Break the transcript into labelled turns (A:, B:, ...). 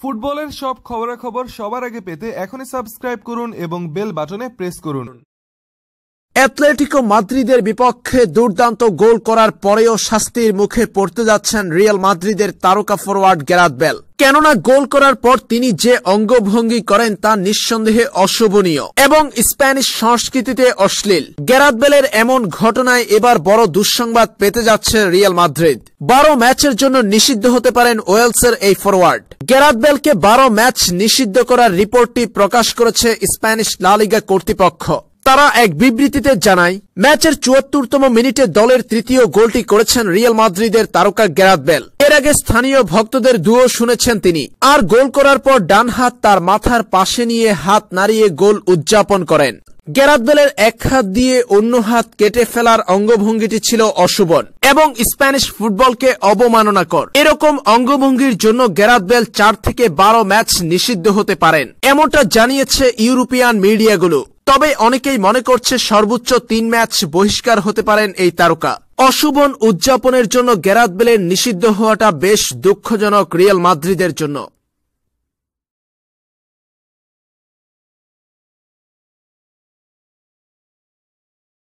A: ফুটবলের সব খবরাখবর সবার আগে পেতে এখনই সাবস্ক্রাইব করুন এবং বেল বাটনে প্রেস করুন।
B: অ্যাথলেটিকো মাদ্রিদের বিপক্ষে দুর্দান্ত গোল করার পরেও শাস্তির মুখে পড়তে যাচ্ছেন রিয়াল মাদ্রিদের তারকা ফরওয়ার্ড গেরাত বেল। কেননা গোল করার পর তিনি যে অঙ্গভঙ্গি করেন তা নিঃসন্দেহে অশোভনীয় এবং স্প্যানিশ সংস্কৃতিতে অশ্লীল। গেরাত বেলের এমন ঘটনায় এবার বড় দুঃসংবাদ পেতে যাচ্ছে রিয়াল মাদ্রিদ। বারো ম্যাচের জন্য নিষিদ্ধ হতে পারেন ওয়েলসের এই ফরওয়ার্ড গেরাত বেলকে বারো ম্যাচ নিষিদ্ধ করার রিপোর্টটি প্রকাশ করেছে স্প্যানিশ লালিগা কর্তৃপক্ষ। তারা এক বিবৃতিতে জানায়, ম্যাচের চুয়াত্তরতম মিনিটে দলের তৃতীয় গোলটি করেছেন রিয়াল মাদ্রিদের তারকা গ্যারাত বেল। এর আগে স্থানীয় ভক্তদের দুও শুনেছেন তিনি। আর গোল করার পর ডান হাত তার মাথার পাশে নিয়ে হাত নাড়িয়ে গোল উদযাপন করেন। গ্যারাত বেলের এক হাত দিয়ে অন্য হাত কেটে ফেলার অঙ্গভঙ্গিটি ছিল অশুভন এবং স্প্যানিশ ফুটবলকে অবমাননাকর। এরকম অঙ্গভঙ্গির জন্য গ্যারাত বেল চার থেকে বারো ম্যাচ নিষিদ্ধ হতে পারেন, এমনটা জানিয়েছে ইউরোপিয়ান মিডিয়াগুলো। তবে অনেকেই মনে করছে সর্বোচ্চ তিন ম্যাচ বহিষ্কার হতে পারেন এই তারকা। অশুভন উদযাপনের জন্য গ্যারাত বেলের নিষিদ্ধ হওয়াটা বেশ দুঃখজনক রিয়াল মাদ্রিদের জন্য।